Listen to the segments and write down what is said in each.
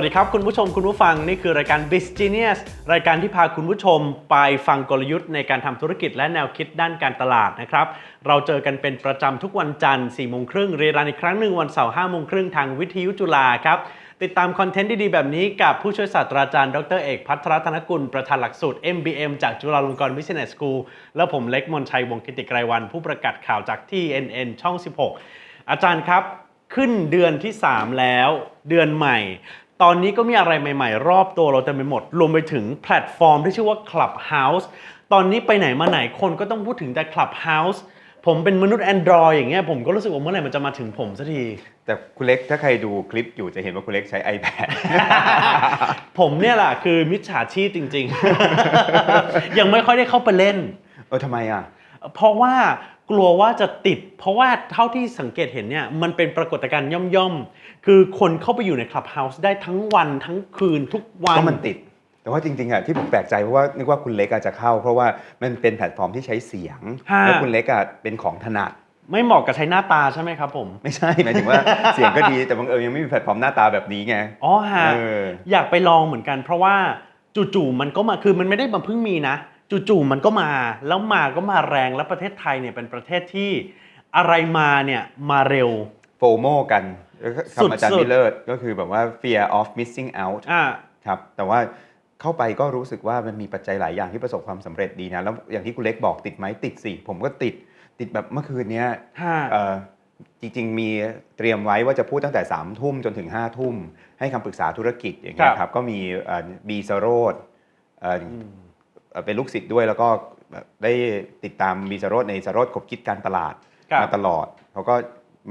วัสดีครับ คุณผู้ชมคุณผู้ฟังนี่คือรายการ b u s Genius รายการที่พาคุณผู้ชมไปฟังกลยุทธ์ในการทำธุรกิจและแนวคิดด้านการตลาดนะครับ เราเจอกันเป็นประจำทุกวันจันทร์4โมงครึ่งเรียนอีกครั้งหนึ่งวันเสาร์5โมงครึ่งทางวิทยุจุฬาครับติดตามคอนเทนต์ดี ๆ แบบนี้กับผู้ช่วยศาสตราจารย์ ดรเอกพัทรธนกุล ประธานหลักสูตร MBM จากจุฬาลงกรณ์ Business School และผมเล็กมนชัยวงศ์กิติไกรวัน ผู้ประกาศข่าวจากที่ NN ช่อง 16 อาจารย์ครับ ขึ้นเดือนที่ 3 แล้ว เดือนใหม่ ตอนนี้ก็มีอะไรใหม่ๆ รอบตัวเราเต็มไปหมด รวมไปถึงแพลตฟอร์มที่ชื่อว่า Clubhouse ตอนนี้ไปไหนมาไหนคนก็ต้องพูดถึงแต่ Clubhouse ผมเป็นมนุษย์ Android อย่างเงี้ยผมก็รู้สึกว่าเมื่อไหร่มันจะมาถึงผมสักที แต่คุณเล็กถ้าใครดูคลิปอยู่จะเห็นว่าคุณเล็กใช้ iPad ผมเนี่ยแหละคือมิจฉาชีพจริง ๆ ยังไม่ค่อยได้เข้าไปเล่น เออทำไมอะ เพราะว่า กลัวว่าจะติด เพราะว่าเท่าที่สังเกตเห็นเนี่ยมันเป็นปรากฏการณ์ย่อมๆ คือคนเข้าไปอยู่ในคลับเฮาส์ได้ทั้งวันทั้งคืนทุกวัน ก็มันติด แต่ว่าจริงๆอะที่ผมแปลกใจเพราะว่านึกว่าคุณเล็กอาจจะเข้า เพราะว่ามันเป็นแพลตฟอร์มที่ใช้เสียง ฮะ แล้วคุณเล็กอะเป็นของถนัด ไม่เหมาะกับใช้หน้าตาใช่ไหมครับผม ไม่ใช่หมายถึงว่า เสียงก็ดีแต่บังเอิญยังไม่มีแพลตฟอร์มหน้าตาแบบนี้ไงอ๋อฮะ เออ อยากไปลองเหมือนกัน เพราะว่าจู่ๆมันก็มาคือมันไม่ได้มาเพิ่งมีนะ จู่ๆมันก็มาแล้วมาก็มาแรงแล้วประเทศไทยเนี่ยเป็นประเทศที่อะไรมาเนี่ยมาเร็วโฟโมกันแล้วก็สุดคำอาจารย์สุดมิลเลอร์ก็คือแบบว่า fear of missing out อ่าครับแต่ว่าเข้าไปก็รู้สึกว่ามันมีปัจจัยหลายอย่างที่ประสบความสำเร็จดีนะ แล้วอย่างที่คุณเล็กบอกติดไหมติดสิ ผมก็ติดติดแบบเมื่อคืนเนี้ยฮะเอ่อจริง ๆ มีเตรียมไว้ว่าจะพูดตั้งแต่3ามทุ่มจนถึง5้าทุ่ม ให้คำปรึกษาธุรกิจอย่างเงี้ยครับครับก็มีบีสโรด เป็นลูกศิษย์ด้วยแล้วก็แบบได้ติดตามบีสโรดในสโรดกบคิดการตลาดครับมาตลอดเขาก็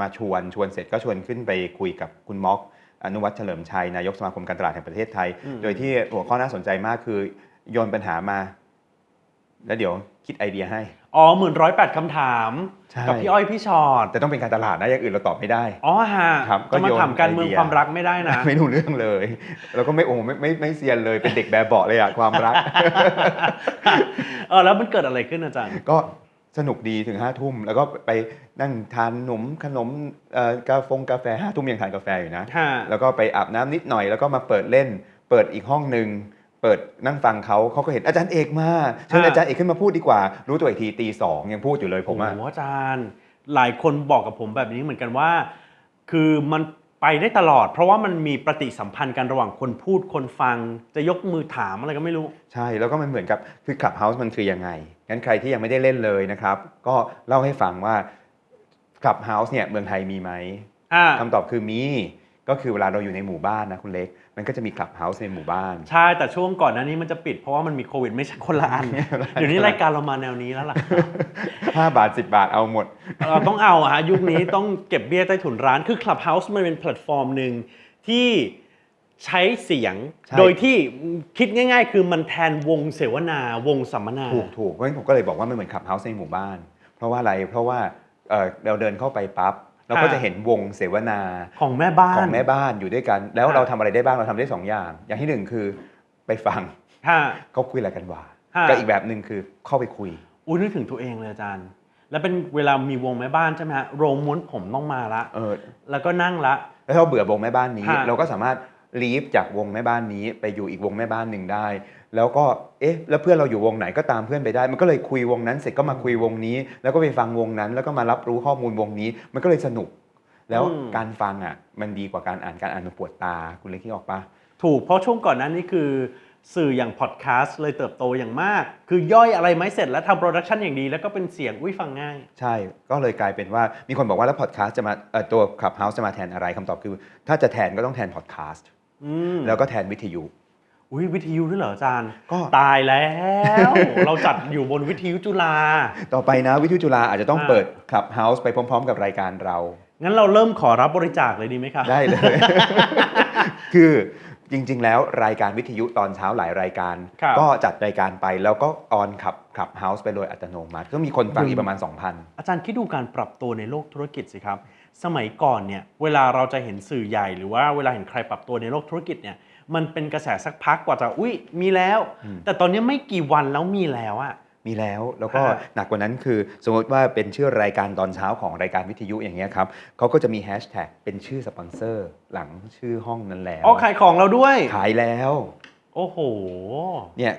มาชวนชวนเสร็จก็ชวนขึ้นไปคุยกับคุณม็อกอนุวัฒน์เฉลิมชัยนายกสมาคมการตลาดแห่งประเทศไทยอืมโดยที่หัวข้อน่าสนใจมากคือโยนปัญหามา แล้วเดี๋ยว คิดไอเดียให้ อ๋อหมื่นร้อยแปดคำถาม ใช่ กับพี่อ้อยพี่ชอตแต่ต้องเป็นการตลาดนะอย่างอื่นเราตอบไม่ได้ อ๋อฮะครับก็จะมาโยนถามการเมืองไอเดีย ความรักไม่ได้นะ ไม่รู้เรื่องเลย แล้วก็ไม่โอ้ไม่ไม่ไม่เซียนเลยเป็นเด็กแบบเบาะเลยอะความรัก เออแล้วมันเกิดอะไรขึ้นอาจารย์ ก็สนุกดีถึงห้าทุ่มแล้วก็ไปนั่งทานขนมขนมเอ่อกาฟงกาแฟห้าทุ่มยังทานกาแฟอยู่นะ ฮะ แล้วก็ไปอาบน้ำนิดหน่อยแล้วก็มาเปิดเล่น เปิดอีกห้องหนึ่ง เปิดนั่งฟังเขาเขาก็เห็นอาจารย์เอกมาเชิญฮะอาจารย์เอกขึ้นมาพูดดีกว่า รู้ตัวอีกทีตีสองยังพูดอยู่เลยผมอะโอ้โหอาจารย์หลายคนบอกกับผมแบบนี้เหมือนกันว่า คือมันไปได้ตลอด เพราะว่ามันมีปฏิสัมพันธ์กันระหว่างคนพูดคนฟัง จะยกมือถามอะไรก็ไม่รู้ ใช่ แล้วก็มันเหมือนกับคือ Clubhouse มันคือยังไงงั้นใครที่ยังไม่ได้เล่นเลยนะครับ ก็เล่าให้ฟังว่า Clubhouse เนี่ยเมืองไทยมีไหมอ่าคำตอบคือมี ก็คือเวลาเราอยู่ในหมู่บ้านนะคุณเล็ก มันก็จะมี Clubhouse ในหมู่บ้าน ใช่ แต่ช่วงก่อนหน้านี้มันจะปิดเพราะว่ามันมีโควิดไม่ใช่คนละอันเดี๋ยวนี้รายการเรามาแนวนี้แล้วล่ะครับ5บาท10บาทเอาหมด เราต้องเอาอะฮะยุคนี้ต้องเก็บเบี้ยใต้ถุนร้านคือ Clubhouse มันเป็นแพลตฟอร์มหนึ่งที่ใช้เสียงใช่โดยที่คิดง่าย ๆ คือมันแทนวงเสวนาวงสัมมนา ถูกถูกเพราะฉะนั้นผมก็เลยบอกว่ามันเหมือนขับเฮาส์ในหมู่บ้าน เพราะว่าอะไรเพราะว่าเอ่อเราเดินเข้าไปปั๊บ เราก็ค่ะจะเห็นวงเสวนาของแม่บ้านของแม่บ้านอยู่ด้วยกัน แล้วค่ะเราทำอะไรได้บ้างเราทำได้สองอย่าง อย่างที่หนึ่งคือไปฟังฮะเขาคุยอะไรกันวะค่ะกับอีกแบบหนึ่งคือเข้าไปคุยอุ้ยนึกถึงตัวเองเลยอาจารย์ แล้วเป็นเวลามีวงแม่บ้านใช่ไหมฮะโรงม้วนผมต้องมาละเออแล้วก็นั่งละแล้วถ้าเราเบื่อวงแม่บ้านนี้ค่ะเราก็สามารถ ลีฟจากวงแม่บ้านนี้ไปอยู่อีกวงแม่บ้านหนึ่งได้ แล้วก็เอ๊ะ แล้วเพื่อนเราอยู่วงไหนก็ตามเพื่อนไปได้ มันก็เลยคุยวงนั้นเสร็จก็มาคุยวงนี้ แล้วก็ไปฟังวงนั้น แล้วก็มารับรู้ข้อมูลวงนี้ มันก็เลยสนุก แล้วอืมการฟังอะ มันดีกว่าการอ่านการอ่านมันปวดตาคุณเล็กที่ออกปะถูกเพราะช่วงก่อนหนั้นนี่คือสื่ออย่างพอดแคสต์เลยเติบโตอย่างมาก คือย่อยอะไรไม่เสร็จแล้วทำโปรดักชันอย่างดี แล้วก็เป็นเสียงอุ้ยฟังง่าย ใช่ ก็เลยกลายเป็นว่ามีคนบอกว่าแล้วพอดแคสต์จะมาเอ่อตัวขับเฮาส์จะมาแทนอะไรคำตอบคือ ถ้าจะแทนก็ต้องแทนพอดแคสต์อืม แล้วก็แทนวิทยุอุ้ยวิทยุด้วยเหรออาจารย์ก็ตายแล้ว เราจัดอยู่บนวิทยุจุฬาต่อไปนะวิทยุจุฬาอาจจะต้องอ่าเปิดขับเฮาส์ไปพร้อม ๆ กับรายการเรา งั้นเราเริ่มขอรับบริจาคเลยดีไหมครับ ได้เลย คือจริง ๆ แล้วรายการวิทยุตอนเช้าหลายรายการครับก็จัดรายการไปแล้วก็ออนขับขับเฮาส์ไปโดยอัตโนมัติ ก็มีคนฟังอีกประมาณ 2,000 อาจารย์คิดดูการปรับตัวในโลกธุรกิจสิครับ สมัยก่อนเนี่ยเวลาเราจะเห็นสื่อใหญ่หรือว่าเวลาเห็นใครปรับตัวในโลกธุรกิจเนี่ยมันเป็นกระแสสักพักกว่าจะอุ้ยมีแล้ว แต่ตอนนี้ไม่กี่วันแล้วมีแล้วอะมีแล้วแล้วก็ฮะหนักกว่านั้นคือ สมมติว่าเป็นชื่อรายการตอนเช้าของรายการวิทยุอย่างเงี้ยครับเขาก็จะมีแฮชแท็กเป็นชื่อสปอนเซอร์หลังชื่อห้องนั้นแล้วอ๋อขายของเราด้วยขายแล้ว โอ้โหเนี่ย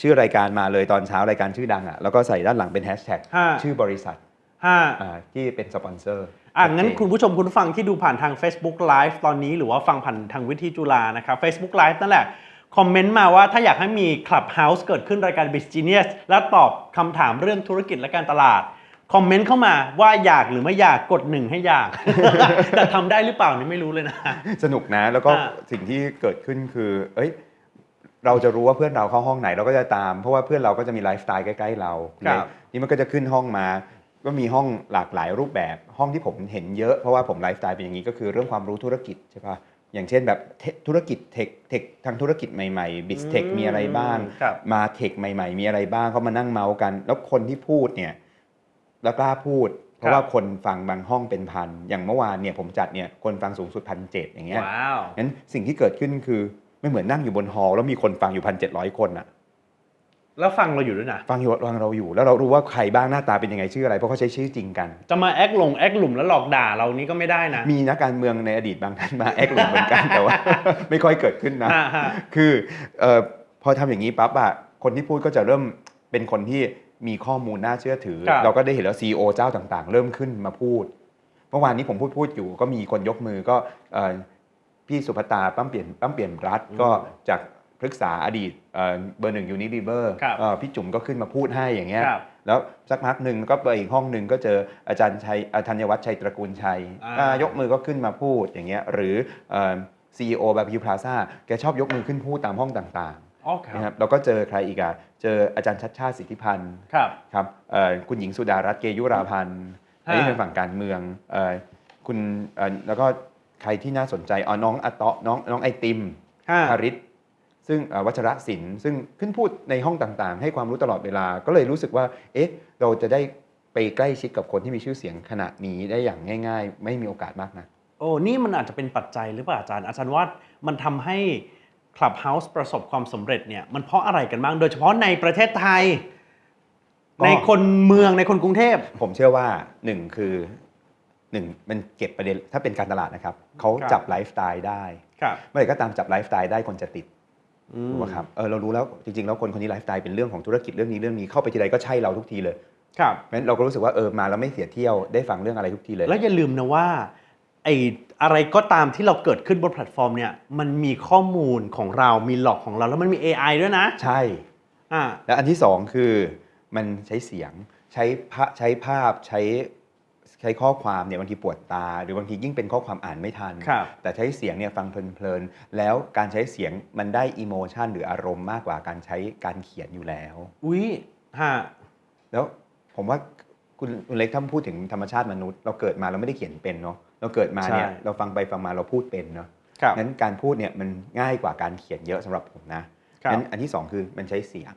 ชื่อรายการมาเลยตอนเช้ารายการชื่อดังอะแล้วก็ใส่ด้านหลังเป็นแฮชแท็กฮะชื่อบริษัทฮะอ่าที่เป็นสปอนเซอร์ อะงั้นชัดเจคุณผู้ชมคุณผู้ฟังที่ดูผ่านทาง Facebook Live ตอนนี้หรือว่าฟังผ่านทางวิธีจุฬานะครับ Facebook Live นั่นแหละคอมเมนต์มาว่าถ้าอยากให้มี Clubhouse เกิดขึ้นรายการ b i z Genius และตอบคำถามเรื่องธุรกิจและการตลาด คอมเมนต์เข้ามาว่าอยากหรือไม่อยากกดหนึ่งให้อยาก แต่ทำได้หรือเปล่านี่ไม่รู้เลยนะ สนุกนะ แล้วก็อ่าสิ่งที่เกิดขึ้นคือ เอ้ย เราจะรู้ว่าเพื่อนเราเข้าห้องไหนเราก็จะตาม เพราะว่าเพื่อนเราก็จะมีไลฟ์สไตล์ใกล้ๆเราครับนี่มันก็จะขึ้นห้องมา ก็มีห้องหลากหลายรูปแบบห้องที่ผมเห็นเยอะเพราะว่าผมไลฟ์สไตล์เป็นอย่างนี้ก็คือเรื่องความรู้ธุรกิจใช่ปะอย่างเช่นแบบเทธุรกิจเทคเทคทางธุรกิจใหม่ๆบิสเทคมีอะไรบ้างครับมาเทคใหม่ๆ มีอะไรบ้างเขามานั่งเมาส์กัน แล้วคนที่พูดเนี่ยแล้วกล้าพูด เพครัราะบว่าคนฟังบางห้องเป็นพัน อย่างเมื่อวานเนี่ยผมจัดเนี่ยคนฟังสูงสุดพันเจ็ดอย่างเงี้ยว้าวงั้นสิ่งที่เกิดขึ้นคือไม่เหมือนนั่งอยู่บนฮอลล์แล้วมีคนฟังอยู่พันเจ็ดร้อยคนอะ แล้วฟังเราอยู่ด้วยนะ ฟังอยู่ฟังเราอยู่ แล้วเรารู้ว่าใครบ้างหน้าตาเป็นยังไงชื่ออะไร เพราะเขาใช้ชื่อจริงกัน จะมาแอคหลงแอคหลุมแล้วหลอกด่าเรานี่ก็ไม่ได้นะ มีนักการเมืองในอดีตบางท่านมาแอคหลุมเหมือนกันแต่ว่า ไม่ค่อยเกิดขึ้นนะฮะฮะคือเออพอทำอย่างนี้ปั๊บอะคนที่พูดก็จะเริ่มเป็นคนที่มีข้อมูลน่าเชื่อถือครับเราก็ได้เห็นแล้วซีอเจ้าต่างๆ เริ่มขึ้นมาพูด เมื่อวานนี้ผมพูดพูดอยู่ ก็มีคนยกมือก็เอ่อพี่สุภตาปั้มเปลี่ยนปั้มเปลี่ยนรัฐก็จากป รึกษาอดีตเอ่อเบอร์หนึ่งยูนิลิเวอร์ครับพี่จุ๋มก็ขึ้นมาพูดให้อย่างเงี้ยครับแล้วสักพักหนึ่งก็ไปอีกห้องหนึ่งก็เจออาจารย์ชัยอ่าธัญวัฒน์ชัยตระกูลชัยอ่าอ่ายกมือก็ขึ้นมาพูดอย่างเงี้ยหรือซีอีโอแบบยูพลาซ่าแกชอบยกมือขึ้นพูดตามห้องต่างอ๋อคๆนะครัรับบแล้วก็เจอใครอีกอะเจออาจารย์ชัดชาติสิทธิพันธ์ครับครับเอ่อคุณหญิงสุดารัตน์เกยุราพันธ์อันนี้ฮะเป็นฝั่งการเมืองเอ่อคุณเอ่อแล้วก็ใครที่น่าสนใจอ๋อน้องอะเตาะน้องน้องไอติมห้าคาริส ซึ่งเอ่อวัชรศิลป์ซึ่งขึ้นพูดในห้องต่างๆ ให้ความรู้ตลอดเวลาก็เลยรู้สึกว่า เอ๊ะ เราจะได้ไปใกล้ชิดกับคนที่มีชื่อเสียงขนาดนี้ได้อย่างง่าย ๆ ไม่มีโอกาสมากนะโอ้นี่มันอาจจะเป็นปัจจัยหรือเปล่าอาจารย์อาจารย์ว่ามันทำให้ Clubhouse ประสบความสำเร็จเนี่ยมันเพราะอะไรกันบ้างโดยเฉพาะในประเทศไทยก็ในคนเมืองในคนกรุงเทพ ผมเชื่อว่าหนึ่งคือหนึ่งมันเก็บประเด็นถ้าเป็นการตลาดนะครับเขาครับจับไลฟ์สไตล์ได้ครับเมื่อไหร่ก็ตามจับไลฟ์สไตล์ได้คนจะติดอืม ถูกไหมครับเออเรารู้แล้วจริงๆแล้วคนคนนี้ไลฟ์สไตล์เป็นเรื่องของธุรกิจเรื่องนี้เรื่องนี้เข้าไปทีไรก็ใช่เราทุกทีเลยครับงั้นเราก็รู้สึกว่าเออมาแล้วไม่เสียเที่ยวได้ฟังเรื่องอะไรทุกทีเลย แล้วอย่าลืมนะว่าไออะไรก็ตามที่เราเกิดขึ้นบนแพลตฟอร์มเนี่ยมันมีข้อมูลของเรามีหลอกของเราแล้วมันมี AI ด้วยนะ ใช่อ่าแล้วอันที่สองคือมันใช้เสียงใช้ภาใช้ภาพใช้ ใช้ข้อความเนี่ยบางทีปวดตา หรือบางทียิ่งเป็นข้อความอ่านไม่ทัน ครับแต่ใช้เสียงเนี่ยฟังเพลินๆแล้วการใช้เสียงมันได้อิโมชันหรืออารมณ์มากกว่าการใช้การเขียนอยู่แล้ว อุ้ยฮะแล้วผมว่าคุณคุณเล็กถ้าพูดถึงธรรมชาติมนุษย์ เราเกิดมาเราไม่ได้เขียนเป็นเนาะเราเกิดมาเนี่ยใช่ เราฟังไปฟังมาเราพูดเป็นเนาะครับงั้นการพูดเนี่ยมันง่ายกว่าการเขียนเยอะสำหรับผมนะครับงั้นอันที่สองคือมันใช้เสียง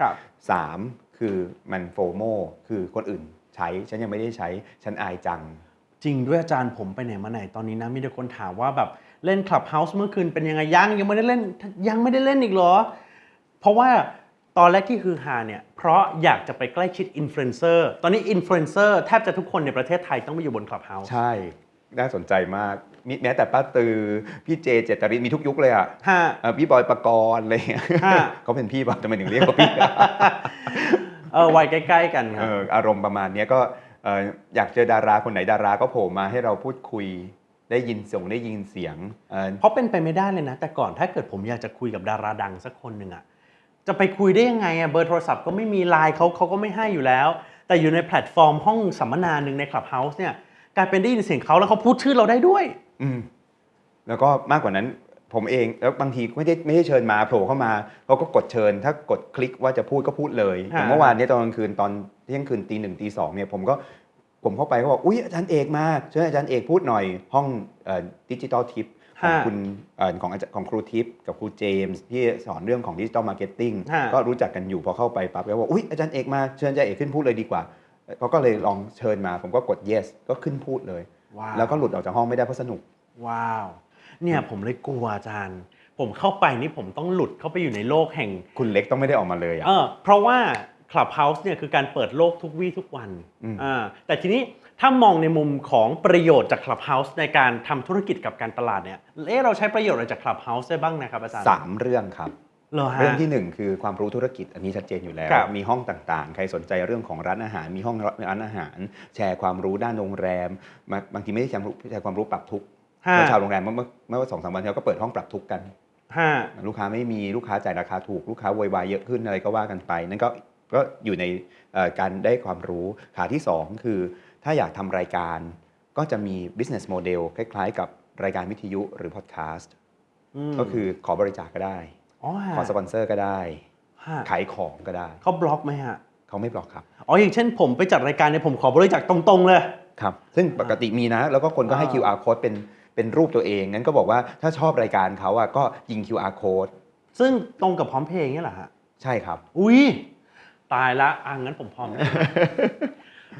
ครับ สามคือมันโฟโมคือคนอื่น ใช้ ฉันยังไม่ได้ใช้ ฉันอายจัง จริงด้วยอาจารย์ผมไปไหนมาไหนตอนนี้นะ มีแต่คนถามว่าแบบเล่น Clubhouse เมื่อคืนเป็นยังไงยังยังไม่ได้เล่นยังไม่ได้เล่นอีกเหรอ เพราะว่าตอนแรกที่คือฮาเนี่ย เพราะอยากจะไปใกล้ชิดอินฟลูเอนเซอร์ตอนนี้อินฟลูเอนเซอร์แทบจะทุกคนในประเทศไทยต้องมาอยู่บน Clubhouse ใช่ น่าสนใจมากมีแม้แต่ป้าตือ พี่เจเจตรินมีทุกยุคเลยอะฮะเอ่อพี่บอยปกรณ์อะไรอย่างเงี้ยฮะเขาเป็นพี่ป่ะทำไมถึงเรียกว่าพี่ เออวัยใกล้ ๆ กันครัเอบออารมณ์ประมาณเนี้ยก็เอ่ออยากเจอดาราคนไหนดาราก็โผล่มาให้เราพูดคุยได้ยินเสียงได้ยินเสียงเอ่อเพราะเป็นไปไม่ได้เลยนะ แต่ก่อนถ้าเกิดผมอยากจะคุยกับดาราดังสักคนหนึ่งอะจะไปคุยได้ยังไงอะเบอร์โทรศัพท์ก็ไม่มีไลน์เขาเขาก็ไม่ให้อยู่แล้ว แต่อยู่ในแพลตฟอร์มห้องสัมมนาหนึ่งใน Clubhouse เนี่ยกลายเป็นได้ยินเสียงเขาแล้วเขาพูดชื่อเราได้ด้วย อืมแล้วก็มากกว่านั้น ผมเองแล้วบางทีไม่ได้ไม่ได้เชิญมาโผล่เข้ามาเขาก็กดเชิญ ถ้ากดคลิกว่าจะพูดก็พูดเลยอฮะย่างเมื่อวานเนี้ตอนกลางคืนตอนเที่ยงคืนตีหนึ่งตีสองเนี่ยผมก็ผมเข้าไปก็บอกอุ้ยอาจารย์เอกมาเชิญอาจารย์เอกพูดหน่อยห้องดิจิตอลทิปของฮะคุณเอ่อของอาจารย์ของครูทิปกับครูเจมส์ที่สอนเรื่องของดิจิตอลมาร์เก็ตติ้งฮะก็รู้จักกันอยู่พอเข้าไปปั๊บแล้วบอกอุ้ยอาจารย์เอกมาเชิญอาจารย์เอกขึ้นพูดเลยดีกว่าเขาก็เลยลองเชิญมา ผมก็กด yes ก็ขึ้นพูดเลยว้าวแล้วก็หลุดออกจากห้องไม่ได้เพราะสนุก ว้าว เนี่ยผมเลยกลัวอาจารย์ ผมเข้าไปนี่ผมต้องหลุดเข้าไปอยู่ในโลกแห่งคุณเล็กต้องไม่ได้ออกมาเลยอะเออเพราะว่า Clubhouse เนี่ยคือการเปิดโลกทุกวี่ทุกวันอืมอ่าแต่ทีนี้ถ้ามองในมุมของประโยชน์จาก Clubhouse ในการทำธุรกิจกับการตลาดเนี่ยเอ๊ะเราใช้ประโยชน์อะไรจาก Clubhouse ได้บ้างนะครับอาจารย์สามเรื่องครับเหรอฮะเรื่องที่หนึ่งคือความรู้ธุรกิจอันนี้ชัดเจนอยู่แล้วครับมีห้องต่างๆ ใครสนใจเรื่องของร้านอาหาร มีห้องร้านอาหาร แชร์ความรู้ด้านโรงแรม บางบางทีไม่ได้แชร์ความรู้แชร์ความรู้ปรับทุก ข์ห้าเพราะชาวโรงแรมเมื่อเมื่อเมื่อสองสามวันที่แล้วก็เปิดห้องปรับทุกข์กันห้าลูกค้าไม่มีลูกค้าจ่ายราคาถูกลูกค้าโวยวายเยอะขึ้นอะไรก็ว่ากันไป นั่นก็ก็อยู่ในเอ่อการได้ความรู้ขาที่ 2 คือ ถ้าอยากทำรายการก็จะมี business model คล้ายๆ กับรายการวิทยุหรือ podcast มก็คือขอบริจาคก็ได้อ๋อฮะขอสปอนเซอร์ก็ได้ฮะขายของก็ได้ เขาบล็อกไหมฮะ เขาไม่บล็อกครับ อ๋อ อย่างเช่นผมไปจัดรายการเนี่ยผมขอบริจาคตรงๆเลย ครับ ซึ่งปกติมีนะ แล้วก็คนก็ให้อ่า QR code เป็น เป็นรูปตัวเองงั้นก็บอกว่าถ้าชอบรายการเขาอะก็ยิง QR code ซึ่งตรงกับพร้อมเพย์อย่างเงี้ยเหรอฮะใช่ครับ อุ้ยตายละอะงั้นผมพร้อม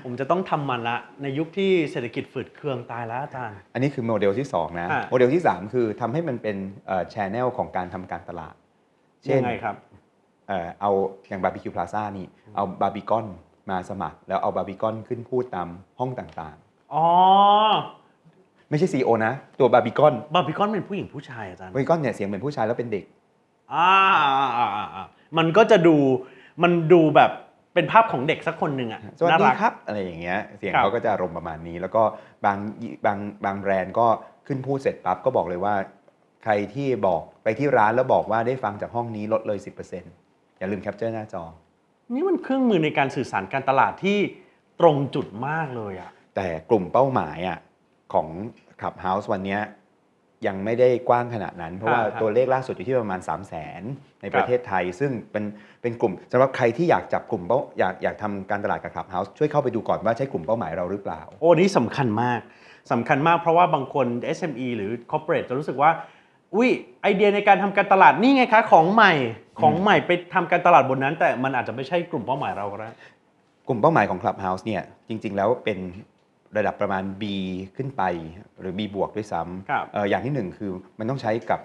ผมจะต้องทำมันละในยุคที่เศรษฐกิจฝืดเคืองตายแล้วอาจารย์ อันนี้คือโมเดลที่ 2 นะ อะ โมเดลที่ 3 คือทำให้มันเป็นชแนลของการทำการตลาด เช่ยัน งไงครับ เอ่อเอาอย่างบาร์บีคิวพลาซ่านี่ เอาบาร์บีคอนมาสมัคร แล้วเอาบาร์บีคอนขึ้นพูดตามห้องต่างอ๋อๆ ไม่ใช่ CEO นะ ตัวบาร์บีคอนบาร์บีคอนเป็นผู้หญิงผู้ชายอาจารย์บาร์บีคอนเนี่ยเสียงเหมือนผู้ชายแล้วเป็นเด็กอ่าอ่าอ่าอ่ามันก็จะดูมันดูแบบเป็นภาพของเด็กสักคนหนึ่งอะสวัสน่าดีรักครับ อะไรอย่างเงี้ย เสียงครับเขาก็จะอารมณ์ประมาณนี้ แล้วก็บางบางบางแบรนด์ก็ขึ้นพูดเสร็จปั๊บก็บอกเลยว่า ใครที่บอกไปที่ร้านแล้วบอกว่าได้ฟังจากห้องนี้ลดเลย 10%อย่าลืมแคปเจอร์หน้าจอ นี่มันเครื่องมือในการสื่อสารการตลาดที่ตรงจุดมากเลยอะแต่กลุ่มเป้าหมายอะ ของ Clubhouse วันเนี้ยยังไม่ได้กว้างขนาดนั้น เพราะว่าอ่าครับตัวเลขล่าสุดอยู่ที่ประมาณ3 0 0 0 0 0 ในประเทศไทย ซึ่งเป็นเป็นกลุ่มสำหรับใครที่อยากจับกลุ่มเป้าอยากอยากทำการตลาดกับ Clubhouse ช่วยเข้าไปดูก่อนว่าใช่กลุ่มเป้าหมายเราหรือเปล่า โอ้นี่สำคัญมากสำคัญมากเพราะว่าบางคน SME หรือ Corporate จะรู้สึกว่าอุ้ยไอเดียในการทำการตลาดนี่ไงคะของใหม่ของใหม่ไปทำการตลาดบนนั้น แต่มันอาจจะไม่ใช่กลุ่มเป้าหมายเราก็ได้กลุ่มเป้าหมายของ Clubhouse เนี่ยจริง ๆ แล้วเป็น ระดับประมาณ B ขึ้นไปหรือ B บวกด้วยซ้ครับำเอ่ออย่างที่หนึ่งคือมันต้องใช้กับ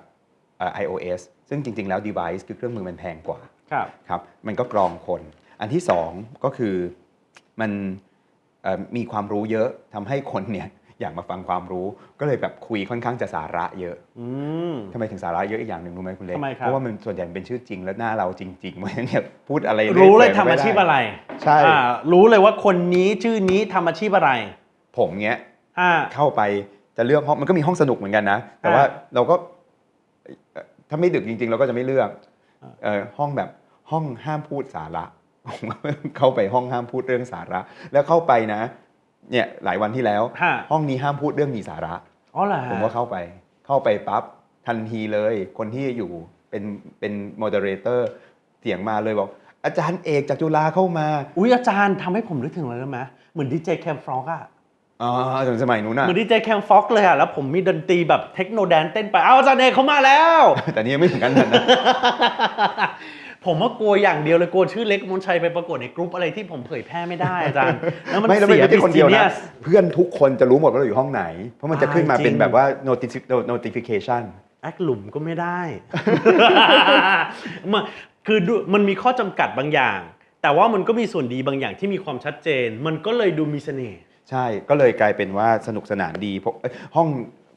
เอ่อ iOS ซึ่งจริง ๆ แล้ว device คือเครื่องมือมันแพงกว่าครับครับมันก็กรองคน อันที่สองก็คือมันเอ่อมีความรู้เยอะทำให้คนเนี่ยอยากมาฟังความรู้ก็เลยแบบคุยค่อนข้างจะสาระเยอะอืมทำไมถึงสาระเยอะอีกอย่างหนึ่งรู้ไหมคุณเล็กทำไมครับเพราะว่ามันส่วนใหญ่เป็นชื่อจริงและหน้าเราจริงๆเพราะฉะนั้นเนี่ยพูดอะไรรู้เลยปื่ทำอาชีพอะไร ใช่อ่ารู้เลยว่าคนนี้ชื่อนี้ทำอาชีพอะไร ผมเนี้ยอ่า เข้าไปจะเลือกห้องมันก็มีห้องสนุกเหมือนกันนะ แต่ว่าอ่าเราก็เอ่อถ้าไม่ดึกจริง ๆ เราก็จะไม่เลือกอ่า เอ่อห้องแบบห้องห้ามพูดสาระ ผมก็เข้าไปห้องห้ามพูดเรื่องสาระ แล้วเข้าไปนะ เนี่ยหลายวันที่แล้วฮะห้องนี้ห้ามพูดเรื่องมีสาระ อ๋อเหรอฮะผมก็เข้าไป เข้าไปปั๊บทันทีเลย คนที่อยู่เป็นเป็นโมเดเลเตอร์เสียงมาเลยบอก อาจารย์เอกจากจุฬาเข้ามา อุ้ยอาจารย์ทำให้ผมนึกถึงอะไรรู้ไหมเหมือนดีเจแคมฟรอกอะ อ๋อถึงสมัยนู้นเหน่ะมือนดีเจแคมฟ็อกเลยอะแล้วผมมีดนตรีแบบเทคโนแดนเต้นไป เอาอาจารย์เอกเขามาแล้ว แต่นี่ยังไม่ถึงกันนั้นนะผมว่ากลัวอย่างเดียวเลยกลัวชื่อเล็กมนชัยไปปรากฏในกรุ๊ปอะไรที่ผมเผยแพร่ไม่ได้อาจารย์ แล้วมันไม่แล้วไม่เสียใช่คนเดียวนะ business เพื่อนทุกคนจะรู้หมดว่าเราอยู่ห้องไหน เพราะมันจะขึ้นมาอ่าจริงเป็นแบบว่า notifi- notification แอคหลุมก็ไม่ได้ มันคือดูมันมีข้อจำกัดบางอย่าง แต่ว่ามันก็มีส่วนดีบางอย่างที่มีความชัดเจน มันก็เลยดูมีเสน่ห์ ใช่ก็เลยกลายเป็นว่าสนุกสนานดีผมเอ้ยห้อง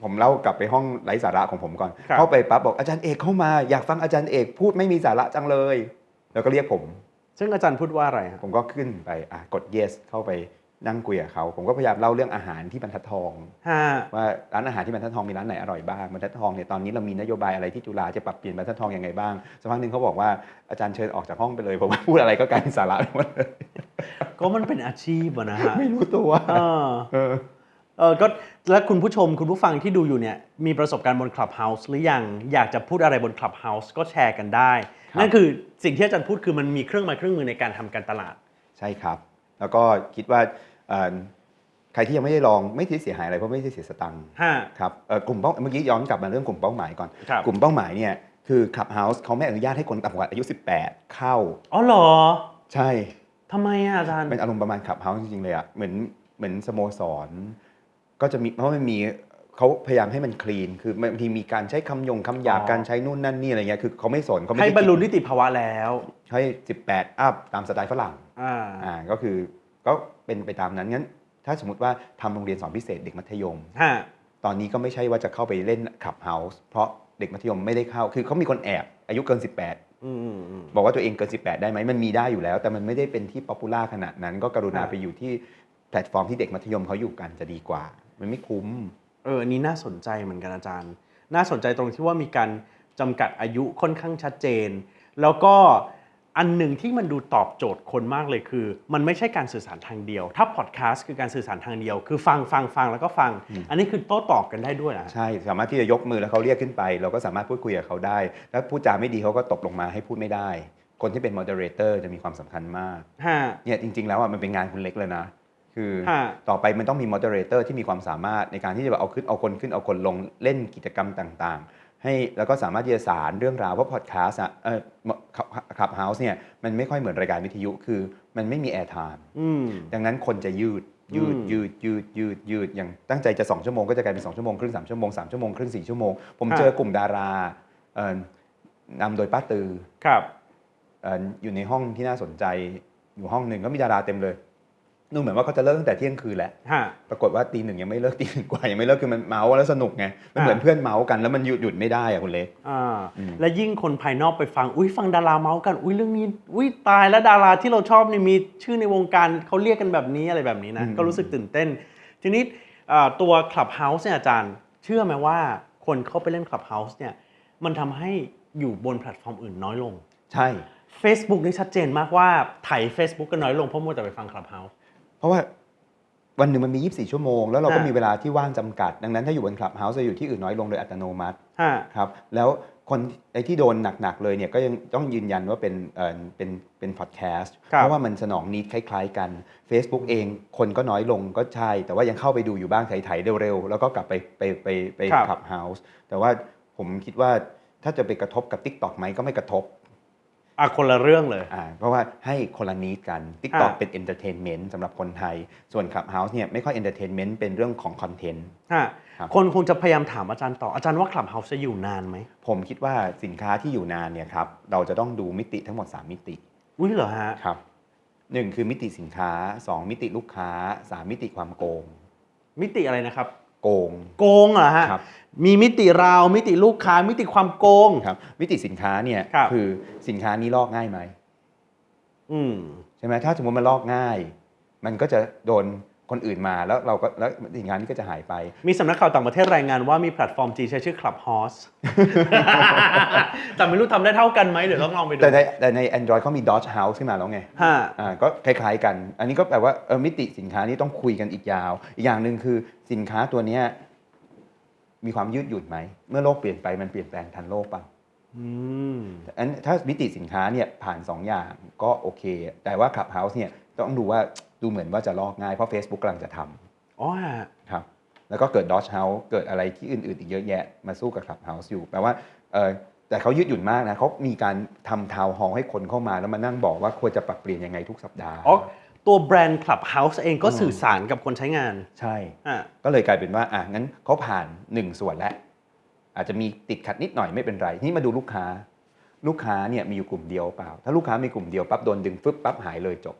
ผมเล่ากลับไปห้องไร้สาระของผมก่อน ครับ เข้าไปปั๊บบอกอาจารย์เอกเข้ามาอยากฟังอาจารย์เอกพูดไม่มีสาระจังเลย แล้วก็เรียกผม ซึ่งอาจารย์พูดว่าอะไรฮะผมก็ขึ้นไปอะกด yes เข้าไปนั่งคุยกับเขาผมก็พยายามเล่าเรื่องอาหารที่บรรทัดทองฮะว่าร้านอาหารที่บรรทัดทองมีร้านไหนอร่อยบ้างบรรทัดทองเนี่ยตอนนี้เรามีนโยบายอะไรที่จุฬาจะปรับเปลี่ยนบรรทัดทองยังไงบ้างสักพักหนึ่งเขาบอกว่าอาจารย์เชิญออกจากห้องไปเลยผมว่าพูดอะไรก็กลายเป็นสาระไปหมดเลย ก็มันเป็นอาชีพอะนะฮะไม่รู้ตัวเออเออเออก็แล้วคุณผู้ชมคุณผู้ฟังที่ดูอยู่เนี่ยมีประสบการณ์บน Clubhouse หรือยังอยากจะพูดอะไรบน Clubhouse ก็แชร์กันได้ครับนั่นคือสิ่งที่อาจารย์พูดคือมันมีเครื่องไม้เครื่องมือในการทำการตลาด ใช่ครับ แล้วก็คิดว่าเอ่อใครที่ยังไม่ได้ลองไม่ได้เสียหายอะไรเพราะไม่ได้เสียสตังค์ฮะครับเอ่อกลุ่มเป้าเมื่อกี้ย้อนกลับมาเรื่องกลุ่มเป้าหมายก่อนครับกลุ่มเป้าหมายเนี่ยคือ Clubhouse เขาไม่อนุญาตให้คนต่ำกว่าอายุ 18 เข้าอ๋อเหรอ ใช่ ทำไมอะอาจารย์ เป็นอารมณ์ประมาณ Clubhouse จริงๆเลยอะเหมือนเหมือนสโมสร ก็จะมีเพราะมันมีเขาพยายามให้มันคลีน คือบางทีมีการใช้คำยงคำหยาบอ๋อ การใช้นู่นนั่นนี่อะไรเงี้ยคือเขาไม่สนเขาไม่ให้ได้บรรลุคิดนิติภาวะแล้วให้18 อัพตามสไตล์ฝรั่ง อ่าอ่าก็คือก็เป็นไปตามนั้นงั้น ถ้าสมมติว่าทำโรงเรียนสอนพิเศษเด็กมัธยม ฮะตอนนี้ก็ไม่ใช่ว่าจะเข้าไปเล่นขับเฮาส์เพราะเด็กมัธยมไม่ได้เข้า คือเขามีคนแอบอายุเกิน 18อืมอืมอืม บอกว่าตัวเองเกิน 18 ได้ไหมมันมีได้อยู่แล้ว แต่มันไม่ได้เป็นที่ป๊อปปูล่าขนาดนั้น ก็กรุณาครับไปอยู่ที่แพลตฟอร์มที่เด็กมัธยมเขาอยู่กันจะดีกว่า มันไม่คุ้ม เอออันนี้น่าสนใจเหมือนกันอาจารย์ น่าสนใจตรงที่ว่ามีการจำกัดอายุค่อนข้างชัดเจน แล้วก็ อันหนึ่งที่มันดูตอบโจทย์คนมากเลยคือ มันไม่ใช่การสื่อสารทางเดียว ถ้าพอดแคสต์คือการสื่อสารทางเดียว คือฟังฟังฟังแล้วก็ฟัง อันนี้คือโต้ตอบกันได้ด้วยนะใช่สามารถที่จะยกมือแล้วเขาเรียกขึ้นไป เราก็สามารถพูดคุยกับเขาได้ แล้วพูดจาไม่ดีเขาก็ตบลงมาให้พูดไม่ได้ คนที่เป็น moderator จะมีความสำคัญมากฮะเนี่ยจริง ๆ แล้วอะมันเป็นงานคุณเล็กเลยนะคือฮะต่อไปมันต้องมี moderator ที่มีความสามารถในการที่จะเอาขึ้นเอาคนขึ้นเอาคนลงเล่นกิจกรรมต่างๆ ให้แล้วก็สามารถที่จะสารเรื่องราวเพราะพอดแคสต์อะเออขับเฮาส์เนี่ยมันไม่ค่อยเหมือนรายการวิทยุคือมันไม่มีแอร์ไทม์อืมดังนั้นคนจะยืดยืดอืมยืดยืดยืดยืดอย่างตั้งใจจะ2ชั่วโมงก็จะกลายเป็น2ชั่วโมงครึ่ง3ชั่วโมง3ชั่วโมงครึ่ง4ชั่วโมงผมฮะเจอกลุ่มดาราเอ่อนำโดยป้าตือครับเอ่ออยู่ในห้องที่น่าสนใจอยู่ห้องหนึ่งก็มีดาราเต็มเลย ดูเหมือนว่าเขาจะเลิกตั้งแต่เที่ยงคืนแล้วฮะปรากฏว่าตีหนึ่งยังไม่เลิกตีหนึ่งกว่ายังไม่เลิกคือมันเมาส์แล้วสนุกไงมันเหมือนอะเพื่อนเมาส์กันแล้วมันหยุดหยุดไม่ได้อะคุณเล็กอ่าอืมและยิ่งคนภายนอกไปฟังอุ้ยฟังดาราเมาส์กันอุ้ยเรื่องนี้อุ้ยตายแล้วดาราที่เราชอบนี่มีชื่อในวงการเขาเรียกกันแบบนี้อะไรแบบนี้นะก็รู้สึกตื่นเต้น ทีนี้อ่าตัว Clubhouse เนี่ยอาจารย์ เชื่อไหมว่าคนเข้าไปเล่น Clubhouse เนี่ยมันทำให้อยู่บนแพลตฟอร์มอื่นน้อยลง ใช่ Facebook นี่ชัดเจนมากว่าไถ Facebook ก็น้อยลงเพราะมัวแต่ไปฟัง Clubhouse เพ ราะว่าวันหนึ่งมันมี 24 ชั่วโมง แล้วเราก็อะมีเวลาที่ว่างจำกัด ดังนั้นถ้าอยู่บนคลับเฮาส์จะอยู่ที่อื่นน้อยลงโดยอัตโนมัติฮะครับแล้วคนไอ้ที่โดนหนัก ๆ เลยเนี่ยก็ยังต้องยืนยันว่าเป็นเอ่อเป็นเป็นพอดแคสต์ครับเพราะว่ามันสนองนิดคล้าย ๆ กัน Facebook เองคนก็น้อยลงก็ใช่ แต่ว่ายังเข้าไปดูอยู่บ้างไถๆเร็วๆ แล้วก็กลับไปไปไปไปครับคลับเฮาส์แต่ว่าผมคิดว่าถ้าจะไปกระทบกับ Tik t o อกไหมก็ไม่กระทบ อะคนละเรื่องเลย อ่าเพราะว่าให้คนละนิดกัน Tik t o อกอะ เป็นเอนเตอร์เทนเมนต์สำหรับคนไทย ส่วน Clubhouse เนี่ยไม่ค่อยเอนเตอร์เทนเมนต์เป็นเรื่องของคอนเทนต์ฮะครับ คนคงจะพยายามถามอาจารย์ต่ออาจารย์ว่า Clubhouse จะอยู่นานไหมผมคิดว่าสินค้าที่อยู่นานเนี่ยครับเราจะต้องดูมิติทั้งหมด 3 มิติอุ้ยเหรอฮะ ครับหนึ่งคือมิติสินค้า 2 มิติลูกค้า 3 มิติความโกง มิติอะไรนะครับ โกง โกงเหรอฮะ ครับ มีมิติราวมิติลูกค้า มิติความโกง ครับมิติสินค้าเนี่ยครับ อสินค้านี้ลอกง่ายไหมอืม ใช่ไหมถ้าสมมติมันลอกง่าย มันก็จะโดน คนอื่นมาแล้วเราก็แล้วสินค้านี้ก็จะหายไป มีสำนักข่าวต่างประเทศรายงานว่ามีแพลตฟอร์มจีนใช้ชื่อ Clubhouse แต่ไม่รู้ทำได้เท่ากันไหมเดี๋ยวต้องลองไปดู แต่ในแต่ใน Android เขามี Dodge House ขึ้นมาแล้วไงฮะอ่าก็คล้ายๆกัน อันนี้ก็แปลว่าเออมิติสินค้านี้ต้องคุยกันอีกยาว อีกอย่างหนึ่งคือสินค้าตัวเนี้ยมีความยืดหยุ่นไหม เมื่อโลกเปลี่ยนไปมันเปลี่ยนแปลงทันโลกเปล่าอืมอันถ้ามิติสินค้าเนี่ยผ่าน 2 อย่างก็โอเค แต่ว่า Clubhouse เนี่ย ต้องดูว่าดูเหมือนว่าจะลอกง่ายเพราะ Facebook กำลังจะทอ๋อฮะำครับ แล้วก็เกิด Dodge House เกิดอะไรที่อื่นๆ อีกเยอะแยะมาสู้กับ Clubhouse อยู่แปลว่าเออแต่เขายืดหยุ่นมากนะเขามีการทำทาวน์ฮอลให้คนเข้ามาแล้วมานั่งบอกว่าควรจะปรับเปลี่ยนยังไงทุกสัปดาห์อ๋อตัวแบรนด์ Clubhouse เองก็สื่อสารกับคนใช้งาน ใช่อะก็เลยกลายเป็นว่าอะงั้นเขาผ่าน1ส่วนแล้ว อาจจะมีติดขัดนิดหน่อยไม่เป็นไร นี่มาดูลูกค้า ลูกค้าเนี่ยมีอยู่กลุ่มเดียวเปล่า ถ้าลูกค้ามีกลุ่มเดียวปั๊บโดนดึงฟึบปั๊บหายเลยจบ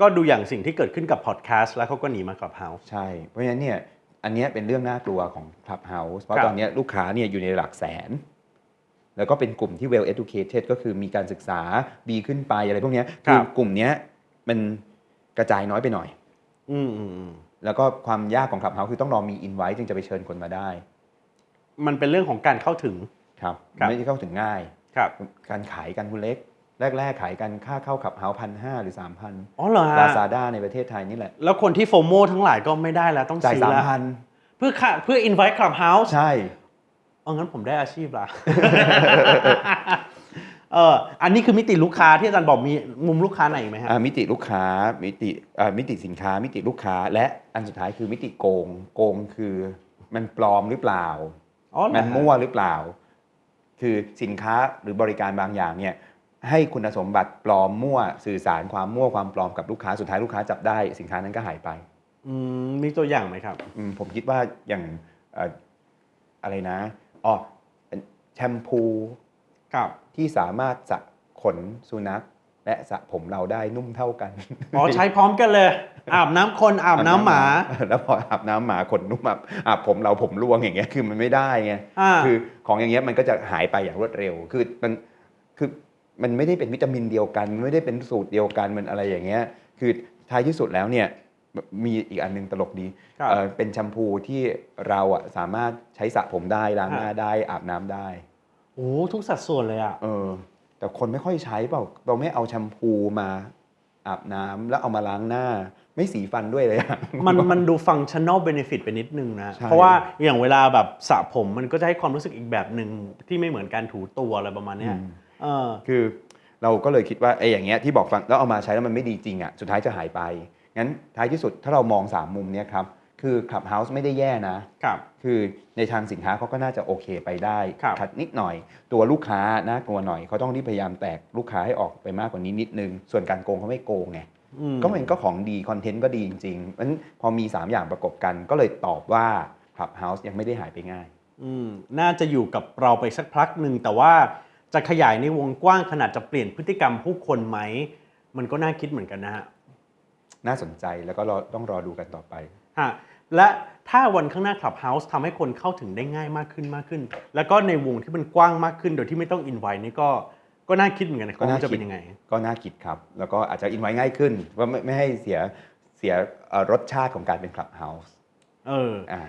ก็ดูอย่างสิ่งที่เกิดขึ้นกับพอดแคสต์แล้วเขาก็หนีมา Clubhouse ใช่ เพราะฉะนั้นเนี่ยอันเนี้ยเป็นเรื่องน่ากลัวของ Clubhouse เพราะครับ ตอนเนี้ยลูกค้าเนี่ยอยู่ในหลักแสน แล้วก็เป็นกลุ่มที่ well educated ก็คือมีการศึกษาดีขึ้นไปอะไรพวกเนี้ยคือกลุ่มเนี้ยมันกระจายน้อยไปหน่อย อืมอืมอืมแล้วก็ความยากของ Clubhouse คือต้องรอมี invite จึงจะไปเชิญคนมาได้มันเป็นเรื่องของการเข้าถึง ครับครับ ไม่ได้เข้าถึงง่าย ครับ การขายกันคุณเล็ก แรก ๆ ขายกันค่าเข้าขับเฮาพันห้าหรือ3,000อ๋อเหรอฮะลาซาด้าในประเทศไทยนี่แหละ แล้วคนที่โฟโมทั้งหลายก็ไม่ได้แล้วต้องจ่ายซื้อแล้ว3,000เพื่อค่าเพื่อ invite Clubhouse ใช่ เอางั้นผมได้อาชีพละ เอออันนี้คือมิติลูกค้าที่อาจารย์บอกมีมุมลูกค้าไหนอีกไหมฮะ อ่ามิติลูกค้ามิติอ่ามิติสินค้า มิติลูกค้า และอันสุดท้ายคือมิติโกง โกงคือมันปลอมหรือเปล่า อ๋อเหรอมันฮะ มั่วหรือเปล่า คือสินค้าหรือบริการบางอย่างเนี่ย ให้คุณสมบัติปลอมมั่วสื่อสารความมั่วความปลอมกับลูกค้าสุดท้ายลูกค้าจับได้สินค้านั้นก็หายไปอืมมีตัวอย่างไหมครับอืมผมคิดว่าอย่างเอ่ออะไรนะอ๋อแชมพูครับที่สามารถสระขนสุนัข และสระผมเราได้นุ่มเท่ากัน อ๋อใช้พร้อมกันเลย อาบน้ำคนอาบน้ำหมา แล้วพออาบน้ำหมาขนนุ่มอาบอาบผมเราผมร่วงอย่างเงี้ยคือมันไม่ได้ไง อ่า คือของอย่างเงี้ยมันก็จะหายไปอย่างรวดเร็ว คือมันคือ มันไม่ได้เป็นวิตามินเดียวกัน ไม่ได้เป็นสูตรเดียวกันมันอะไรอย่างเงี้ย คือท้ายที่สุดแล้วเนี่ยมีอีกอันหนึงตลกดีครับเอ่อเป็นแชมพูที่เราอะสามารถใช้สระผมได้ล้างหน้าฮะได้อาบน้ำได้โอ้ทุกสัดส่วนเลยอะเออ แต่คนไม่ค่อยใช้เปล่าเราไม่เอาแชมพูมาอาบน้ำแล้วเอามาล้างหน้า ไม่สีฟันด้วยเลยอะมันมันดูฟังชั่น a l เบ n ฟิตไปนิดนึงนะใช่เพราะว่าอย่างเวลาแบบสระผมมันก็จะให้ความรู้สึกอีกแบบหนึ่งที่ไม่เหมือนการถูตัวอะไรประมาณเนี้ยอืมเออ คือเราก็เลยคิดว่าไอ้อย่างเงี้ยที่บอกฟังแล้วเอามาใช้แล้วมันไม่ดีจริงอะสุดท้ายจะหายไปงั้นท้ายที่สุดถ้าเรามอง 3 มุมเนี้ยครับคือ Clubhouse ไม่ได้แย่นะ ครับ คือในทางสินค้าเขาก็น่าจะโอเคไปได้ครับขัดนิดหน่อย ตัวลูกค้าน่ากลัวหน่อยเขาต้องรีบพยายามแตกลูกค้าให้ออกไปมากกว่านี้นิดนึง ส่วนการโกงเขาไม่โกงไงอืมก็มันก็ของดี คอนเทนต์ก็ดีจริงๆเพราะฉะนั้นพอมี 3 อย่างประกบกันก็เลยตอบว่า Clubhouse ยังไม่ได้หายไปง่ายอืมน่าจะอยู่กับเราไปสักพักหนึ่งแต่ว่า จะขยายในวงกว้างขนาดจะเปลี่ยนพฤติกรรมผู้คนไหม มันก็น่าคิดเหมือนกันนะฮะ น่าสนใจแล้วก็รอต้องรอดูกันต่อไปฮะและถ้าวันข้างหน้า Clubhouse ทำให้คนเข้าถึงได้ง่ายมากขึ้นมากขึ้น แล้วก็ในวงที่มันกว้างมากขึ้น โดยที่ไม่ต้องอินไว้นี่ก็ก็น่าคิดเหมือนกันนะครับก็น่าว่าจะเป็นคิดยังไง ก็น่าคิดครับ แล้วก็อาจจะอินไว้ง่ายขึ้นว่าไม่ไม่ให้เสียเสียเอ่อรสชาติของการเป็นคลับเฮาส์เอออ่า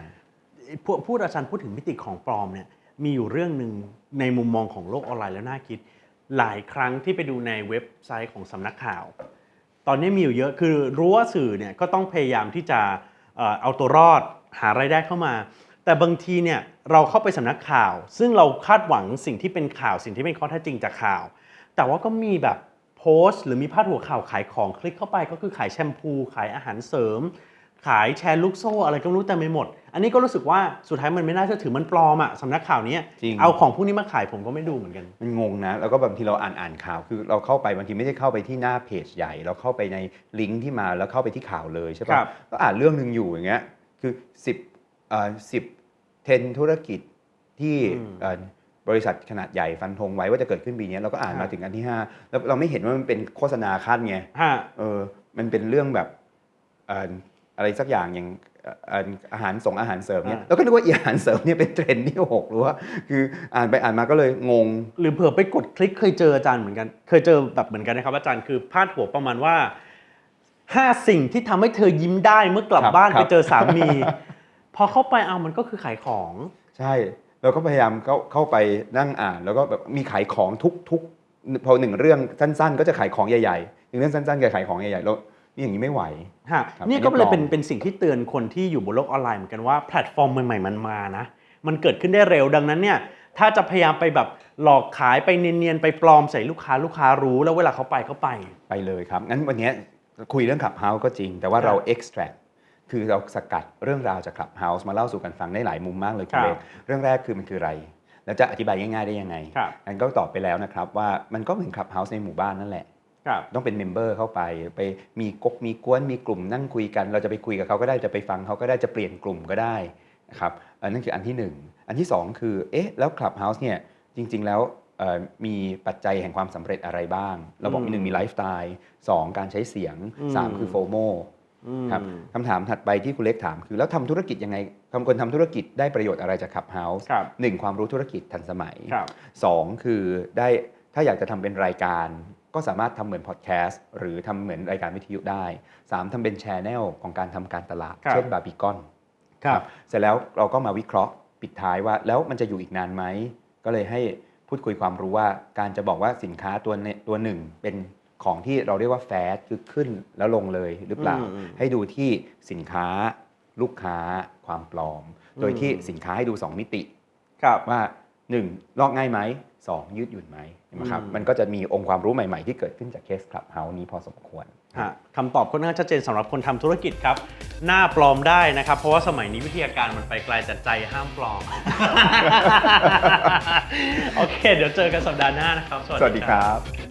พูดพูดอาจารย์พูดถึงมิติของปลอมเนี่ย มีอยู่เรื่องหนึ่งในมุมมองของโลกออนไลน์แล้วน่าคิด หลายครั้งที่ไปดูในเว็บไซต์ของสำนักข่าว ตอนนี้มีอยู่เยอะคือรู้ว่าสื่อเนี่ยก็ต้องพยายามที่จะเอาตัวรอดหารายได้เข้ามา แต่บางทีเนี่ยเราเข้าไปสำนักข่าว ซึ่งเราคาดหวังสิ่งที่เป็นข่าวสิ่งที่เป็นข้อเท็จจริงจากข่าว แต่ว่าก็มีแบบโพสต์ หรือมีพาดหัวข่าวขายของคลิกเข้าไปก็คือขายแชมพู ขายอาหารเสริม ขายแชร์ลูกโซ่อะไรก็ไม่รู้แต่ไม่หมด อันนี้ก็รู้สึกว่าสุดท้ายมันไม่น่าเชื่อถือมันปลอมอะสำนักข่าวเนี้ยจริง เอาของพวกนี้มาขายผมก็ไม่ดูเหมือนกัน มันงงนะ แล้วก็บางทีเราอ่านอ่านข่าวคือเราเข้าไปบางทีไม่ได้เข้าไปที่หน้าเพจใหญ่ เราเข้าไปในลิงก์ที่มาแล้วเข้าไปที่ข่าวเลยใช่ครัปะ่ะบ ก็อ่านเรื่องหนึ่งอยู่อย่างเงี้ยคือ10เอ่อ10 10ธุรกิจที่เอ่อบริษัทขนาดใหญ่ฟันธงไว้ว่าจะเกิดขึ้นปีนี้เราก็อ่านมาถึงอันที่5แล้วเราไม่เห็นว่ามันเป็นโฆษณาขั้นไง ฮะ เออ มันเป็นเรื่องแบบเอ่ออะไรสักอย่างอย่างเอ่อเอ่ออาหารส่งอาหารเสริมเนี่ยอ่าแล้วก็นึกว่าอีอาหารเสริมเนี่ยเป็นเทรนด์ที่หกหรือว่าคืออ่านไปอ่านมาก็เลยงง หรือเผื่อไปกดคลิกเคยเจออาจารย์เหมือนกัน เคยเจอแบบเหมือนกันนะครับอาจารย์คือพาดหัวประมาณว่าห้าสิ่งที่ทำให้เธอยิ้มได้เมื่อกลับครับบ้านครับไปเจอสามีพอเข้าไปเอามันก็คือขายของ ใช่เราก็พยายามเข้าเข้าไปนั่งอ่าน แล้วก็แบบมีขายของทุกทุกพอหนึ่งเรื่องสั้น ๆ ก็จะขายของใหญ่ๆหนึ่งเรื่องสั้นๆก็ขายของใหญ่ๆแล้วนี่ อย่างนี้ไม่ไหวฮะครับนี่ก็อันนี้เลยเป็นปลอมเป็นสิ่งที่เตือนคนที่อยู่บนโลกออนไลน์เหมือนกันว่าแพลตฟอร์มใหม่ๆมันมานะ มันเกิดขึ้นได้เร็วดังนั้นเนี่ยถ้าจะพยายามไปแบบหลอกขายไปเนียนๆไปปลอมใส่ลูกค้าลูกค้ารู้แล้วเวลาเขาไปเขาไปไปเลยครับงั้นวันนี้คุยเรื่องขับเฮาส์ก็จริง แต่ว่าครับเรา extract คือเราสกัดเรื่องราวจากขับเฮาส์มาเล่าสู่กันฟังได้หลายมุมมากเลยคุณครับเล็กเรื่องแรกคือมันคืออะไรแล้วจะอธิบายง่ายๆได้ยังไงครับงั้นก็ตอบไปแล้วนะครับว่ามันก็เหมือนขับเฮาส์ในหมู่บ้านนั่นแหละครับ ต้องเป็นเมมเบอร์เข้าไป ไปมีกกมีกวนมีกลุ่มนั่งคุยกัน เราจะไปคุยกับเขาก็ได้จะไปฟังเขาก็ได้จะเปลี่ยนกลุ่มก็ได้นะครับอันนั่นคืออันที่หนึ่งอันที่สองคือเอ๊ะแล้ว Clubhouse เนี่ยจริง ๆ แล้วเอ่อมีปัจจัยแห่งความสำเร็จอะไรบ้าง เราบอกอืมหนึ่งมีไลฟ์สไตล์สองการใช้เสียงอืมสามคือโฟโมอืมครับคำถามถัดไปที่คุณเล็กถามคือ แล้วทำธุรกิจยังไงทำคนทำธุรกิจได้ประโยชน์อะไรจาก Clubhouse ครับหนึ่งความรู้ธุรกิจทันสมัยครับสองคือได้ถ้าอยากจะทำเป็นรายการ ก็สามารถทำเหมือนพอดแคสต์หรือทำเหมือนรายการวิทยุได้สามทำเป็นแชนแนลของการทำการตลาดครับเช่นบาร์บีคอนครับเสร็จแล้วเราก็มาวิเคราะห์ปิดท้ายว่า แล้วมันจะอยู่อีกนานไหม ก็เลยให้พูดคุยความรู้ว่าการจะบอกว่าสินค้าตัวเนตัวหนึ่งเป็นของที่เราเรียกว่าแฟดคือขึ้นแล้วลงเลยหรือเปล่าอืมอืมให้ดูที่สินค้าลูกค้าความปลอม โดยที่อืมสินค้าให้ดู 2 มิติครับว่า 1 ลอกง่ายไหม 2 ยืดหยุ่นไหมนะครับอืมมันก็จะมีองค์ความรู้ใหม่ ๆ ที่เกิดขึ้นจากเคสคลับเฮาส์นี้พอสมควรฮะคำตอบค่อนข้างชัดเจนสำหรับคนทำธุรกิจครับ หน้าปลอมได้นะครับ เพราะว่าสมัยนี้วิทยาการมันไปไกลแต่ใจห้ามปลอม โอเค เดี๋ยวเจอกันสัปดาห์หน้านะครับ สวัสดีครับ